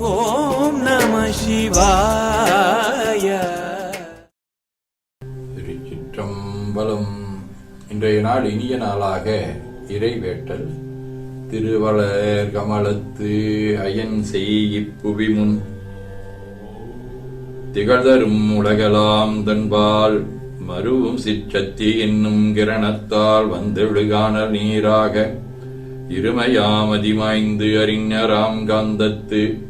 ஓம் நம சிவாய. திருச்சிற்றம்பலம். இன்றைய நாள் இனிய நாளாக இறைவேட்டல். திருவளர் கமலத்து அயன் செய்ப்புவி முன் திகழ்தரும் உலகலாம் தன்பால் மருவும் சிற்றத்தி என்னும் கிரணத்தால் வந்தெழுகான நீராக. இருமையாமதிமாய்ந்து அறிஞராம் காந்தத்து.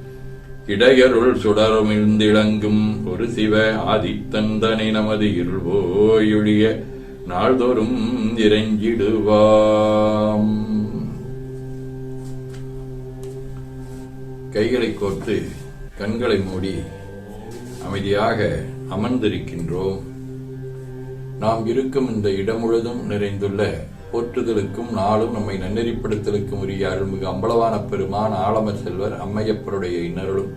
இடையருள் சுடருமிழ்ந்திளங்கும் ஒரு சிவ ஆதித்தந்தனை நமது இருள்வோயொழிய நாள்தோறும் இறைஞ்சிடுவாம் கைகளை கோர்த்து கண்களை மூடி அமைதியாக அமர்ந்திருக்கின்றோம். நாம் இருக்கும் இந்த இடம் முழுதும் நிறைந்துள்ள போற்றுதலுக்கும் நாளும் நம்மை நன்னெறிப்படுத்தலுக்கும் உரிய அருள்மிகு அம்பலவான பெருமான் ஆலம செல்வர் அம்மையப்பருடைய இன்னருளும்.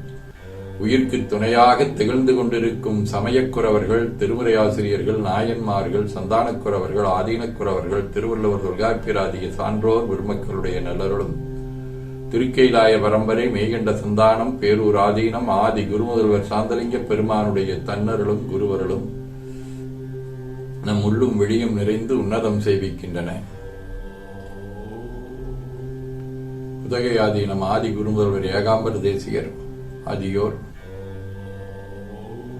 உயிர்க்கு துணையாக திகழ்ந்து கொண்டிருக்கும் சமயக்குறவர்கள் திருமுறையாசிரியர்கள் நாயன்மார்கள் சந்தானக்குறவர்கள் ஆதீனக்குறவர்கள் திருவள்ளுவர் தொல்காப்பியராதிய சான்றோர் பெருமக்களுடைய நல்லருளும். திருக்கைலாய பரம்பரை மேகண்ட சந்தானம் பேரூர் ஆதீனம் ஆதி குருமுதல்வர் சாந்தலிங்க பெருமானுடைய தன்னருளும் குருவருளும். நம் உள்ளும் வெளியும் நிறைந்து உன்னதம் செய்விக்கின்றன. உதகை ஆதீனம் ஆதி குருமுதல்வர் ஏகாம்பர தேசிகர் ஆதியோர்.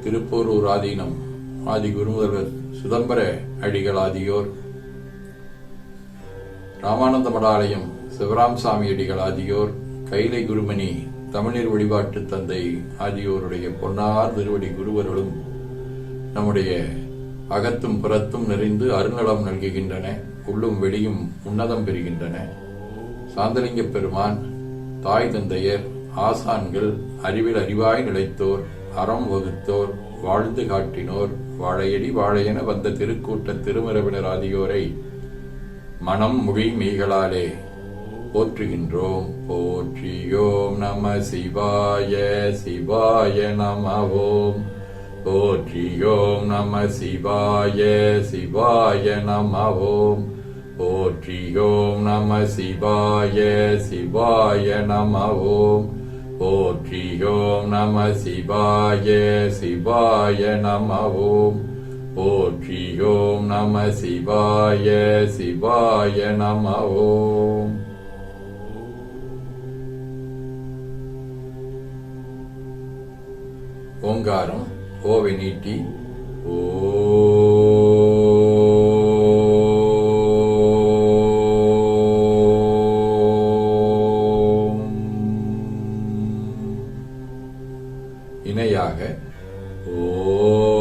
திருப்போரூர் ஆதீனம் ஆதி குருமுதல்வர் சுதம்பர அடிகள் ஆதியோர். ராமானந்த மடாலயம் சிவராம் சாமி அடிகள் ஆதியோர். கைலை குருமணி தமிழர் வழிபாட்டு தந்தை ஆகியோருடைய பொன்னார் திருவடி குருவர்களும் நம்முடைய அகத்தும் புறத்தும் நிறைந்து அருநலம் நல்குகின்றன உள்ளும் வெளியும் உன்னதம் பெறுகின்றன. சாந்தலிங்க பெருமான் தாய் தந்தையர் ஆசான்கள் அறிவில் அறிவாய் நிலைத்தோர் அறம் வகுத்தோர் வாழ்ந்து காட்டினோர் வாழையடி வாழையென வந்த திருக்கூட்ட திருமரபினர் ஆகியோரை மனம் மொழி மெய்களாலே போற்றுகின்றோம். போற்றியோம் நம சிவாய சிவாய நம ஓம். போற்றியோம் நம சிவாய சிவாய நம ஓம் போற்றியோம் நம சிவாய சிவாய நம ஓம் போற்றியோம் நம சிவாய சிவாய நம ஓம் போற்றியோம் நம சிவாய சிவாய நம ஓம் ஓங்காரம் ஓவை நீட்டி ஓம் இணையாக ஓம்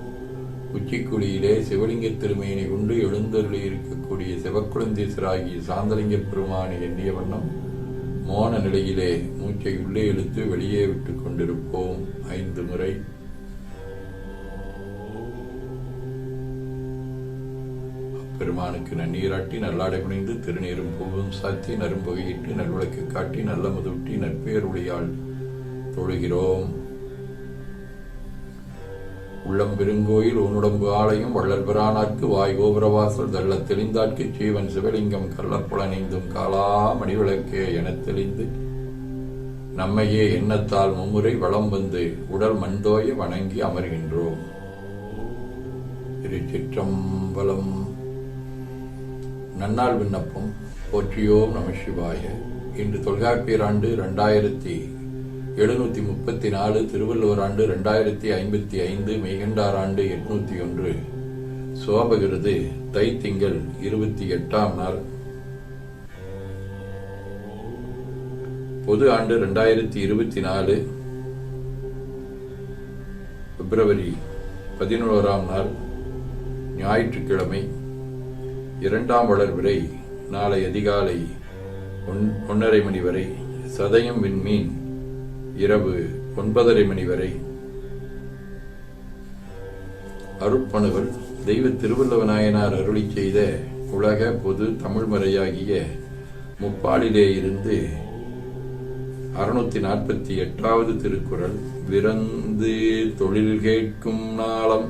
உச்சிக்குழியிலே சிவலிங்க திருமையினை கொண்டு எழுந்தருளி இருக்கக்கூடிய சிவக்குழந்தீசராகிய சாந்தலிங்க பெருமானை எண்ணிய வண்ணம் மோன நிலையிலே மூச்சை உள்ளே இழுத்து வெளியே விட்டு கொண்டிருப்போம் ஐந்து முறை. பெருமானுக்கு நன்னீராட்டி நல்லாடை புனைந்து திருநீரும் பூவும் சாத்தி நரும்புகையிட்டு நல்விளக்கு காட்டி நல்ல முதுட்டி நற்பேருடையால் தொழுகிறோம். உள்ளம் பெருங்கோயில் உன்னுடம்பு ஆலயம் வள்ளல் பிரானார்க்கு வாய் கோபுரவாசல் தள்ள தெளிந்தாட்கு ஜீவன் சிவலிங்கம் கள்ளப்புலனைந்தும் காலா மணிவிளக்கே எனத் தெளிந்து நம்மையே எண்ணத்தால் மும்முறை வளம் வந்து உடல் மண்தோய வணங்கி அமர்கின்றோம். திருச்சிற்றம்பலம். நன்னாள் விண்ணப்பம். போற்றியோம் நம சிவாய. இன்று தொல்காப்பியர் ஆண்டு இரண்டாயிரத்தி எழுநூத்தி முப்பத்தி நாலு திருவள்ளுவர் ஆண்டு ரெண்டாயிரத்தி ஐம்பத்தி ஐந்து மெய்கண்டார் ஆண்டு எட்நூத்தி ஒன்று. சோபகிருது திங்கள் இருபத்தி எட்டாம் நாள். பொது ஆண்டு ரெண்டாயிரத்தி இருபத்தி நாலு பிப்ரவரி பதினோராம் நாள் ஞாயிற்றுக்கிழமை இரண்டாம் வளர்விரை நாளை அதிகாலை ஒன்- ஒன்றரை மணி வரை சதயம் விண்மீன் இரவு ஒன்பதரை மணி வரை. அருட்பணுவல் தெய்வ திருவள்ளுவநாயனார் அருளி செய்த உலக பொது தமிழ்மறையாகிய முப்பாலிலே இருந்து அறுநூத்தி நாற்பத்தி எட்டாவது திருக்குறள் விரந்து தொழில் கேட்கும் நாளம்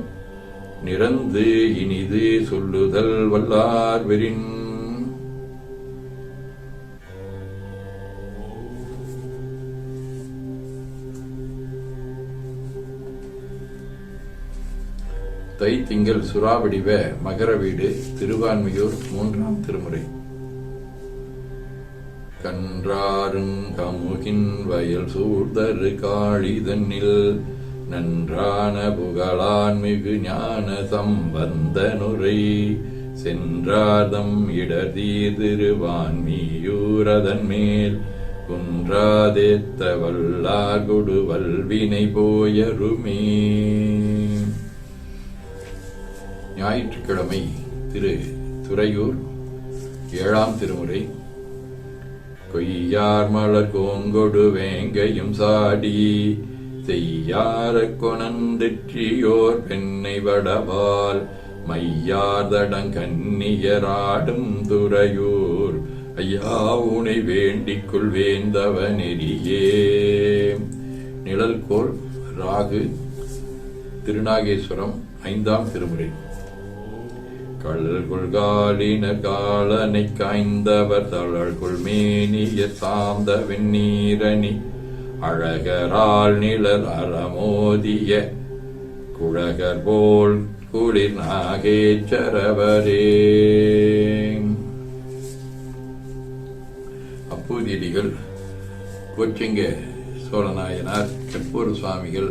நிறந்து இனிது சொல்லுதல் வல்லார் வெறின் தை திங்கள் சுறாவடிவ மகர வீடு திருவான்மையூர் மூன்றாம் திருமுறை. கன்றாருங் கமுகின் வயல் சூழ்தரு காளிதன்னில் நன்றான புகழான் மிகு ஞான சம்பந்தனுரை. சென்றாதம் இடதீ திருவான்மியூரதன் மேல் குன்றாதேத்த வல்லார் கொடு வல்வினை போயருமே. ஞாயிற்றுக்கிழமை திரு துறையூர் ஏழாம் திருமுறை. கொய்யார் மலர் கோங்கொடு வேங்கையும் சாடி செய்யார கொணந்தெற்றியோர் பெண்ணை வடவால் மையார்தடங் கன்னியராடும் துறையூர். ஐயா உனை வேண்டிக் கொள்வேந்தவ நெறியே நிழல்கோள் ராகு திருநாகேஸ்வரம் ஐந்தாம் திருமுறை. கள்ளல் காலினர் காலனை காய்ந்தவர் தளர்கொள் மேனிய சார்ந்த வெந்நீரணி. அழகரால் நிழல் அறமோதிய குழகர் போல் குளிர் நாகேச்சரவரே. அப்பூதியடிகள் கொச்சிங்க சோழநாயனார் கற்பூர் சுவாமிகள்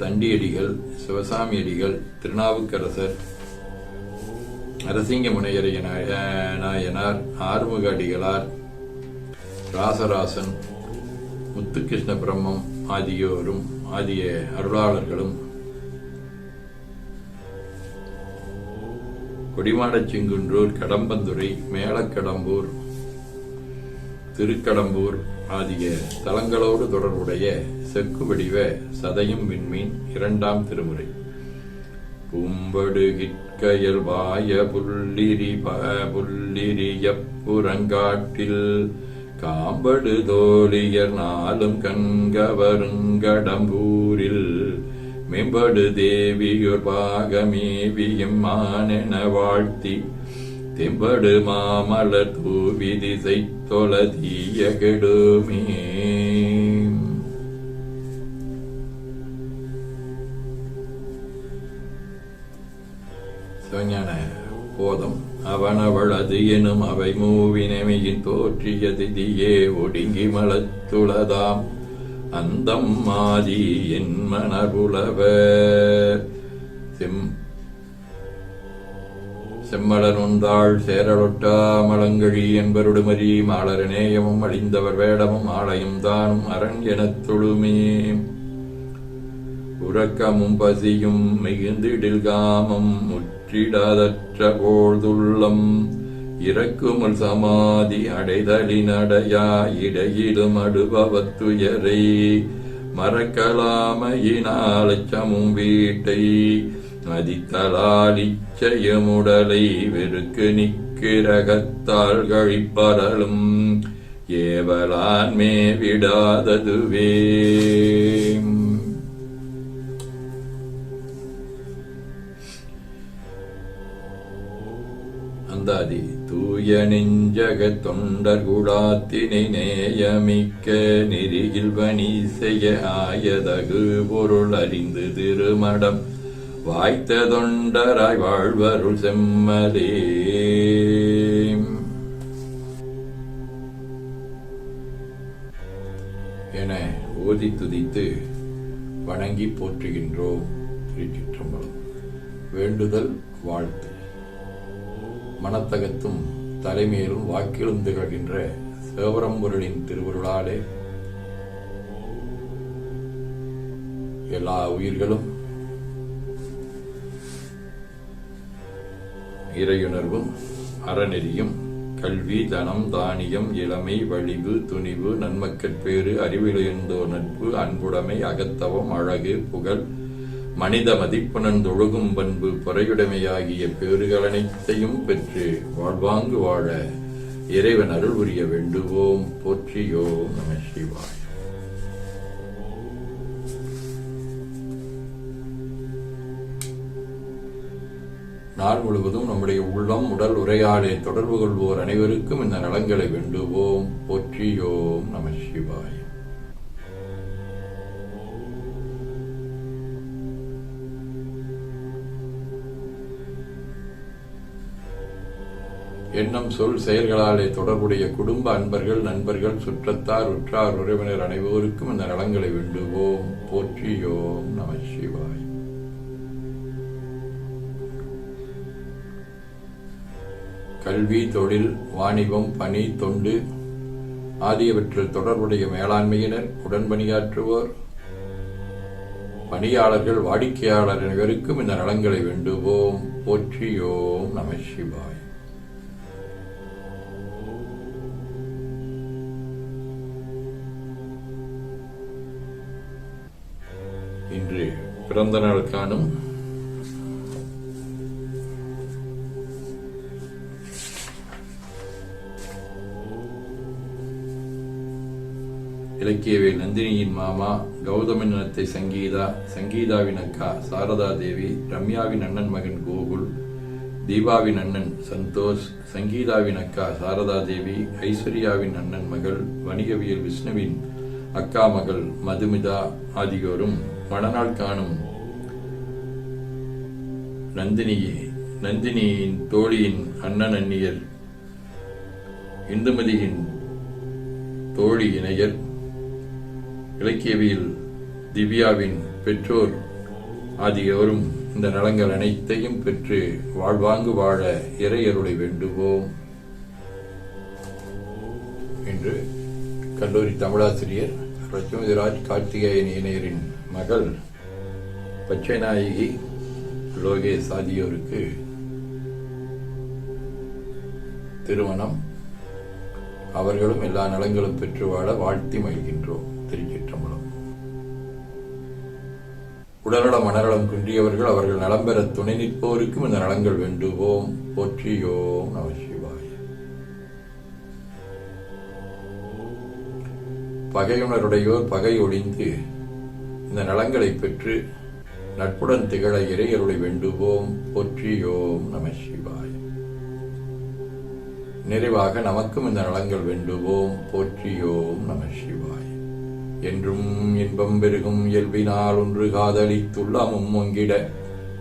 தண்டியடிகள் சிவசாமியடிகள் திருநாவுக்கரசர் நரசிங்க முனையரைய நாயனார் ஆறுமுக அடிகளார் ராசராசன் முத்துகிருஷ்ண பிரம்மம் ஆகியோரும் ஆகிய அருளாளர்களும் கொடிமாடச் செங்குன்றூர் கடம்பந்துறை மேலக்கடம்பூர் திருக்கடம்பூர் ஆகிய தலங்களோடு தொடர்புடைய செக்கு வடிவ சதயம் விண்மீன் இரண்டாம் திருமுறை. கும்படுகிற்கயல் வாய புல்லிரி புல்லிரியப்புறங்காட்டில் காம்படு தோழியர் நாளும் கண்கவருங்கடம்பூரில். மேம்படு தேவியுர் பாகமேவியும் மானென வாழ்த்தி. தெம்படு மாமலர் தூவி திசை தொலதீய கெடுமே. சிவஞான போதம். அவனவள் அது எனும் அவை மூவினமையின் தோற்றிய திதியே ஒடுங்கி மலத்துளதாம் அந்தம் மாதி என் மணபுலவர் செம் செம்மலனுந்தாள் சேரலொட்டா மலங்கழி என்பருடுமரி மாளர நேயமும் அழிந்தவர் வேடமும் ஆலயம் தானும் அரண் எனத் தொழுமே. உறக்கமும் பசியும் மிகுந்திடில் காமம் முற்றிடாதற்ற போழ்துள்ளம் இறக்குமுள் சமாதி அடைதலினடையா இடையிலும் அடுபவத்துயரை. மறக்கலாமையினால் அச்சமும் வீட்டை மதித்தலால் இச்சயமுடலை வெறுக்கு நிக்கிறகத்தால் கழிப்பரலும். ஏவலான்மே விடாததுவே. அந்தாதி தூய நெஞ்சக தொண்டர் குடாத்தினை நேயமிக்க நெறியில் பணி செய்ய ஆயதகு பொருள் அறிந்து திருமடம் வாய்த்த தொண்டராய் வாழ்வருள் செம்மலே. என ஓதி துதித்து வணங்கி போற்றுகின்றோம். திருச்சிற்றம்பலம். வேண்டுதல் வாழ்த்து. மனத்தகத்தும் தலைமையிலும் வாக்கிலும் திகழ்கின்ற சேவரம்பொருளின் திருவருளாலே எல்லா உயிர்களும் இறையுணர்வும் அறநெறியும் கல்வி தனம் தானியம் இளமை வலிவு துணிவு நன்மக்கட்பேறு அறிவிலுயர்ந்தோர் நட்பு அன்புடைமை அகத்தவம் அழகு புகழ் மனித மதிப்புணர்ந்தொழுகும் பண்பு பொறையுடைமையாகிய பேறுகளனைத்தையும் பெற்று வாழ்வாங்கு வாழ இறைவன் அருள் புரிய வேண்டுவோம். போற்றியோ நம சிவாய். நாள் முழுவதும் நம்முடைய உள்ளம் உடல் உரையாடை தொடர்பு கொள்வோர் அனைவருக்கும் இந்த நலங்களை வேண்டுவோம். போற்றியோம் நம சிவாய். எண்ணம் சொல் செயல்களாலே தொடர்புடைய குடும்ப அன்பர்கள் நண்பர்கள் சுற்றத்தார் உற்றார் உறவினர் அனைவருக்கும் இந்த நலங்களை வேண்டுவோம். போற்றியோம் நம சிவாய். கல்வி தொழில் வாணிபம் பணி தொண்டு ஆகியவற்றில் தொடர்புடைய மேலாண்மையினர் உடன்பணியாற்றுவோர் பணியாளர்கள் வாடிக்கையாளர் அனைவருக்கும் இந்த நலங்களை வேண்டுவோம். போற்றியோம் நம சிவாய். பிறந்த நாள் காணும். இலக்கியவே நந்தினியின் மாமா கௌதமன் இனத்தை சங்கீதா சங்கீதாவின் அக்கா சாரதா தேவி ரம்யாவின் அண்ணன் மகன் கோகுல் தீபாவின் அண்ணன் சந்தோஷ் சங்கீதாவின் அக்கா சாரதா தேவி ஐஸ்வர்யாவின் அண்ணன் மகள் வணிகவியல் விஷ்ணுவின் அக்கா மகள் மதுமிதா ஆகியோரும் மணநாள் காணும். நந்தினியே நந்தினியின் தோழியின் அண்ணன் அந்நியர் இந்துமதியின் தோழி இணையர் இலக்கியவியல் திவ்யாவின் பெற்றோர் ஆகியோரும் இந்த நலங்கள் அனைத்தையும் பெற்று வாழ்வாங்கு வாழ இறையருளை வேண்டுவோம் என்று கல்லூரி தமிழாசிரியர் லட்சுமிராஜ் கார்த்திகேயன் இணையரின் மகள் பச்சைநாயகி லோகேஷ் ஆகியோருக்கு திருமணம். அவர்களும் எல்லா நலங்களும் பெற்று வாழ வாழ்த்தி மகிழ்கின்றோம். திருச்சிற்றம்பலம். உடல்நலம் மனநலம் குன்றியவர்கள் அவர்கள் நலம் பெற துணை நிற்போருக்கும் இந்த நலங்கள் வேண்டுவோம். போற்றியோம் நம சிவாய. பகையுணருடையோர் பகை ஒழிந்து இந்த நலங்களை பெற்று நட்புடன் திகழ இறையருளை வேண்டுவோம். போற்றியோம் நம சிவாய். நிறைவாக நமக்கும் இந்த நலங்கள் வேண்டுவோம். போற்றியோம் நம சிவாய். என்றும் இன்பம் பெருகும் இயல்பினால் ஒன்று காதலித்துள்ளமும் ஒங்கிட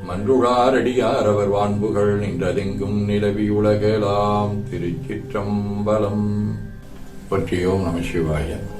மன்றுளாரடியார் அவர் வான்புகள் நின்றதெங்கும் நிலவி உலகலாம் திருச்சிற்றம்பலம். போற்றியோம் நம சிவாயன்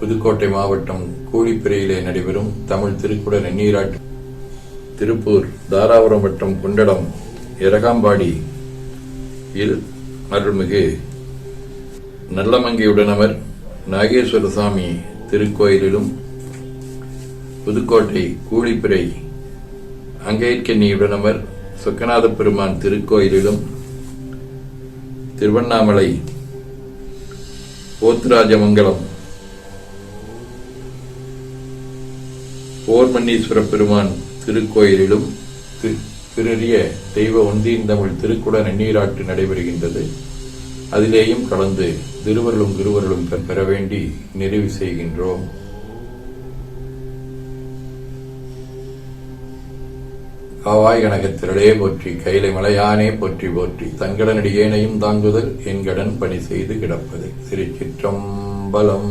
புதுக்கோட்டை மாவட்டம் கூலிப்பிரையிலே நடைபெறும் தமிழ் திருக்குட நன்னீராட்டு திருப்பூர் தாராபுரம் வட்டம் குண்டடம் எரகாம்பாடி இல் அருள்மிகு நல்லமங்கையுடனவர் நாகேஸ்வர சாமி திருக்கோயிலிலும் புதுக்கோட்டை கூலிப்பிரை அங்கையற்கன்னியுடனவர் சொக்கநாத பெருமான் திருக்கோயிலிலும் திருவண்ணாமலை போத்ராஜமங்கலம் ஓர்மன்னீஸ்வர பெருமான் திருக்கோயிலிலும் திருறிய தெய்வ ஒன்றியின் தமிழ் திருக்குட நன்னீராட்டு நடைபெறுகின்றது. அதிலேயும் கலந்து திருவருளும் குருவருளும் பெற வேண்டி நிறைவு செய்கின்றோம். காவாய் கனகத்திரளே போற்றி கைலை மலையானே போற்றி போற்றி தங்கடனடியேனையும் தாங்குதல் என் கடன் பணி செய்து கிடப்பது. திருச்சிற்றம்பலம்